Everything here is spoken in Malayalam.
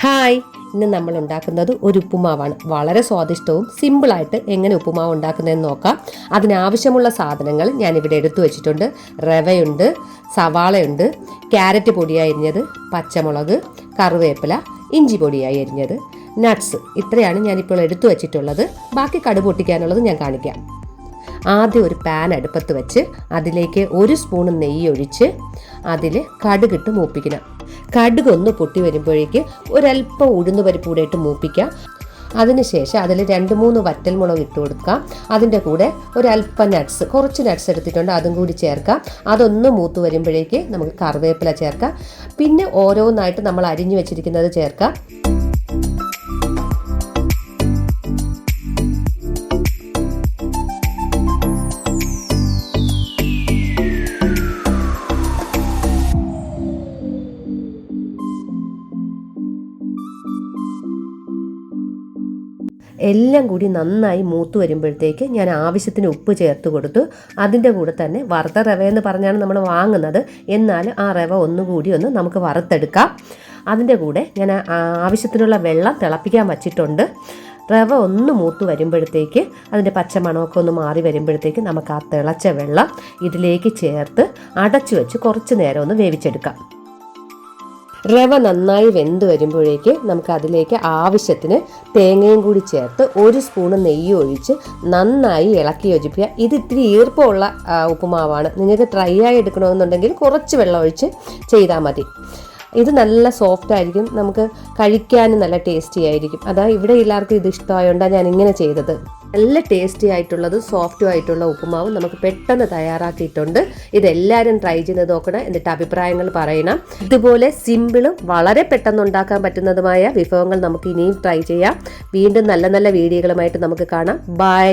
ഹായ്. ഇന്ന് നമ്മൾ ഉണ്ടാക്കുന്നത് ഒരു ഉപ്പുമാവാണ്. വളരെ സ്വാദിഷ്ടവും സിമ്പിളായിട്ട് എങ്ങനെ ഉപ്പുമാവ് ഉണ്ടാക്കുന്നതെന്ന് നോക്കാം. അതിനാവശ്യമുള്ള സാധനങ്ങൾ ഞാനിവിടെ എടുത്തു വെച്ചിട്ടുണ്ട്. റവയുണ്ട് സവാളയുണ്ട് ക്യാരറ്റ് പൊടിയായി എരിഞ്ഞത് പച്ചമുളക് കറിവേപ്പില ഇഞ്ചി പൊടിയായി എരിഞ്ഞത് നട്ട്സ് ഇത്രയാണ് ഞാനിപ്പോൾ എടുത്തു വെച്ചിട്ടുള്ളത്. ബാക്കി കടുപൊട്ടിക്കാനുള്ളത് ഞാൻ കാണിക്കാം. ആദ്യം ഒരു പാൻ അടുപ്പത്ത് വെച്ച് അതിലേക്ക് ഒരു സ്പൂൺ നെയ്യ് ഒഴിച്ച് അതിൽ കടുകിട്ട് മൂപ്പിക്കണം. കടുക് ഒന്ന് പൊട്ടി വരുമ്പോഴേക്ക് ഒരല്പം ഉഴുന്ന് പരിപ്പ് കൂടെ ഇട്ട് മൂപ്പിക്കാം. അതിനുശേഷം അതിൽ രണ്ട് മൂന്ന് വറ്റൽമുളക് ഇട്ട് കൊടുക്കാം. അതിന്റെ കൂടെ ഒരല്പം നട്ട്സ് കുറച്ച് നട്ട്സ് എടുത്തിട്ടുണ്ട് അതും കൂടി ചേർക്കാം. അതൊന്ന് മൂത്ത് വരുമ്പോഴേക്ക് നമുക്ക് കറിവേപ്പില ചേർക്കാം. പിന്നെ ഓരോന്നായിട്ട് നമ്മൾ അരിഞ്ഞു വെച്ചിരിക്കുന്നത് ചേർക്കാം. എല്ലാം കൂടി നന്നായി മൂത്ത് വരുമ്പോഴത്തേക്ക് ഞാൻ ആവശ്യത്തിന് ഉപ്പ് ചേർത്ത് കൊടുത്തു. അതിന്റെ കൂടെ തന്നെ വറുത്ത റവ എന്ന് പറഞ്ഞാണ് നമ്മൾ വാങ്ങുന്നത്. എന്നാൽ ആ റവ ഒന്നുകൂടി ഒന്ന് നമുക്ക് വറുത്തെടുക്കാം. അതിന്റെ കൂടെ ഞാൻ ആവശ്യത്തിനുള്ള വെള്ളം തിളപ്പിക്കാൻ വച്ചിട്ടുണ്ട്. റവ ഒന്ന് മൂത്ത് വരുമ്പോഴത്തേക്ക് അതിന്റെ പച്ചമണമൊക്കെ ഒന്ന് മാറി വരുമ്പോഴത്തേക്ക് നമുക്ക് ആ തിളച്ച വെള്ളം ഇതിലേക്ക് ചേർത്ത് അടച്ചു വെച്ച് കുറച്ച് നേരം ഒന്ന് വേവിച്ചെടുക്കാം. റവ നന്നായി വെന്ത് വരുമ്പോഴേക്ക് നമുക്ക് അതിലേക്ക് ആവശ്യത്തിന് തേങ്ങയും കൂടി ചേർത്ത് ഒരു സ്പൂണ് നെയ്യ് ഒഴിച്ച് നന്നായി ഇളക്കി യോജിപ്പിക്കുക. ഇത് ഇത്തിരി ഈർപ്പമുള്ള ഉപ്പുമാവാണ്. നിങ്ങൾക്ക് ഡ്രൈ ആയി എടുക്കണമെന്നുണ്ടെങ്കിൽ കുറച്ച് വെള്ളം ഒഴിച്ച് ചെയ്താൽ മതി. ഇത് നല്ല സോഫ്റ്റ് ആയിരിക്കും. നമുക്ക് കഴിക്കാനും നല്ല ടേസ്റ്റി ആയിരിക്കും. അതാ ഇവിടെ എല്ലാവർക്കും ഇത് ഇഷ്ടമായതുകൊണ്ടാണ് ഞാൻ ഇങ്ങനെ ചെയ്തത്. നല്ല ടേസ്റ്റി ആയിട്ടുള്ളത് സോഫ്റ്റും ആയിട്ടുള്ള ഉപ്പുമാവ് നമുക്ക് പെട്ടെന്ന് തയ്യാറാക്കിയിട്ടുണ്ട്. ഇതെല്ലാവരും ട്രൈ ചെയ്ത് നോക്കണം എന്നിട്ട് അഭിപ്രായങ്ങൾ പറയണം. ഇതുപോലെ സിമ്പിളും വളരെ പെട്ടെന്ന് ഉണ്ടാക്കാൻ പറ്റുന്നതുമായ വിഭവങ്ങൾ നമുക്ക് ഇനിയും ട്രൈ ചെയ്യാം. വീണ്ടും നല്ല നല്ല വീഡിയോകളുമായിട്ട് നമുക്ക് കാണാം. ബൈ